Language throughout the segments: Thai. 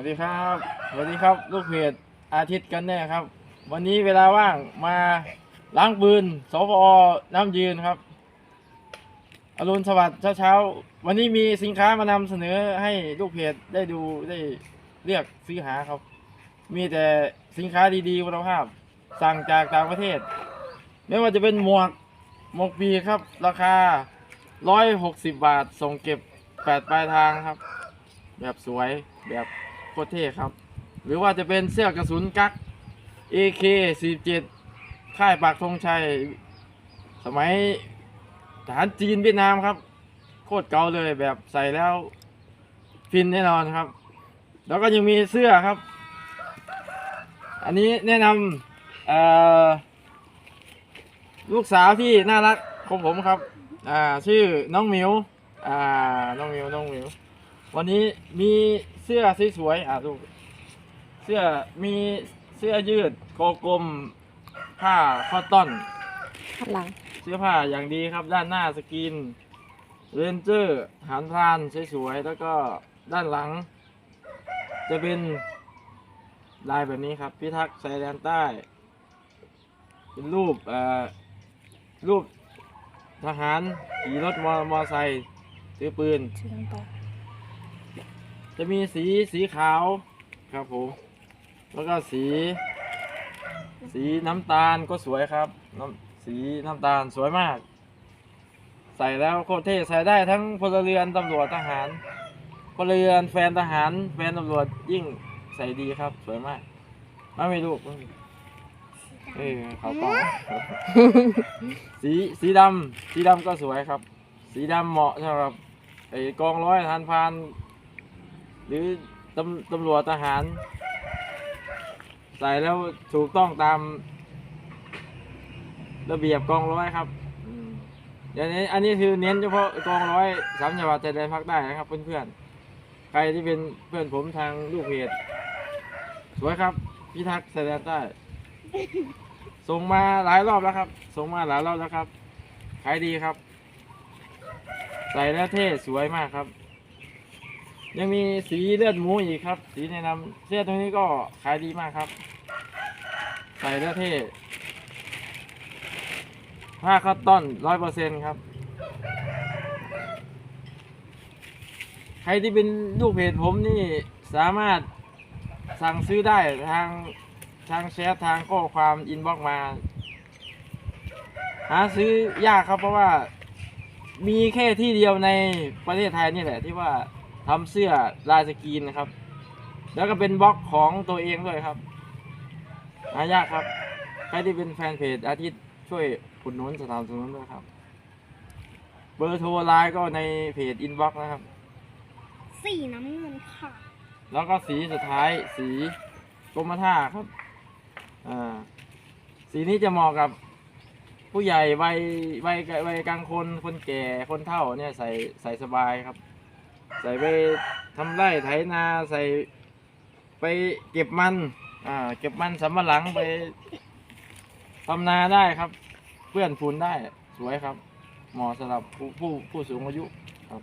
วัสดีครับสวัสดีครับ ลูกเพจอาทิตย์กันแน่ครับ วันนี้เวลาว่างมาล้างปืนสพอน้ำยืนครับ อรุณสวัสดิ์เช้าๆ วันนี้มีสินค้ามานำเสนอให้ลูกเพจได้ดูได้เรียกซื้อหาครับ มีแต่สินค้าดีๆคุณภาพ สั่งจากต่างประเทศ ไม่ว่าจะเป็นหมวกหมวกปีครับ ราคา 160 บาทส่งเก็บ8ปลายทางครับ แบบสวยแบบ ตรเท่ครับ หรือว่าจะเป็นเสื้อกระสุนกั๊ก AK 47ค่ายปากธงชัย สมัยทหารจีนเวียดนามครับ โคตรเก่าเลยแบบใส่แล้วฟินแน่นอนครับ แล้วก็ยังมีเสื้อครับ อันนี้แนะนำลูกสาวที่น่ารักของผมครับ ชื่อน้องมิวอ่าน้องมิวน้องมิว วันนี้มีเสื้อสวยๆอะดูเสื้อมีเสื้อยืดโกกลมผ้าคอตตอน ข้างหลัง เสื้อผ้าอย่างดีครับด้านหน้าสกินเรนเจอร์หานพรานสวยๆแล้วก็ด้านหลัง จะเป็นลายแบบนี้ครับ พิทักษ์ชายแดนใต้ เป็นรูปเอ่อรูปทหารขี่รถมอมอไซค์ถือปืน ชื่อน้ำตาล จะมีสีสีขาวครับผมแล้วก็สี สีน้ำตาลก็สวยครับน้ำสีน้ำตาลสวยมาก ใส่แล้วโคตรเท่ใส่ได้ทั้งพลเรือนตำรวจทหารพลเรือนแฟนทหารแฟนตำรวจยิ่งใส่ดีครับ สวยมากมาไม่ลูกเออเขากล้องสีสีดำสีดำก็สวยครับ สีดำเหมาะสำหรับไอ้กองร้อยทหารพาน หรือตำตำรวจทหาร ใส่แล้วถูกต้องตาม ระเบียบกองร้อยครับอืมอย่างนี้อันนี้คือเน้นเฉพาะกองร้อยสามจังหวัดชายแดนภาคใต้นะครับเพื่อนๆใครที่เป็นเพื่อนผมทางลูกเพจสวยครับพิทักษ์ชายแดนใต้ส่งมาหลายรอบแล้วครับ ส่งมาหลายรอบแล้วครับ ขายดีครับ ใส่แล้วเท่สวยมากครับ ยังมีสีเลือดหมูอีกครับ สีแนะนำเสื้อตัวนี้ก็ขายดีมากครับ ใส่แล้วเท่ผ้าคัตตอนร้อยเปอร์เซ็นครับ ใครที่เป็นลูกเพจผมนี่สามารถสั่งซื้อได้ทางทางแชททางข้อความอินบ็อกมา หาซื้อยากครับเพราะว่ามีแค่ที่เดียวในประเทศไทยนี่แหละที่ว่า ทำเสื้อลายสกรีนนะครับ แล้วก็เป็นบล็อกของตัวเองด้วยครับหายากครับ ใครที่เป็นแฟนเพจอาทิตย์ช่วยอุดหนุนสถานสนุนด้วยครับ เบอร์โทรไลน์ก็ในเพจอินบ็อกนะครับ สีน้ำเงินค่ะ แล้วก็สีสุดท้ายสีกรมท่าครับอ่าสีนี้จะเหมาะกับผู้ใหญ่วัยวัยวัยกลางคนคนแก่คนเฒ่าเนี่ยใส่ใส่สบายครับ ใส่ไปทำไร่ไถนาใส่ไปเก็บมัน อ่า เก็บมันสำปะหลังไปทำนาได้ครับ เพื่อนฝุ่นได้สวยครับ เหมาะสำหรับผู้ผู้ผู้สูงอายุครับ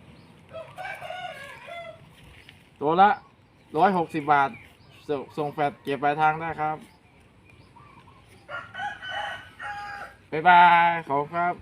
ตัวละร้อยหกสิบบาทส,ส่งแฟดเก็บปลายทางได้ครับบ๊ายบายขอบคุณครับ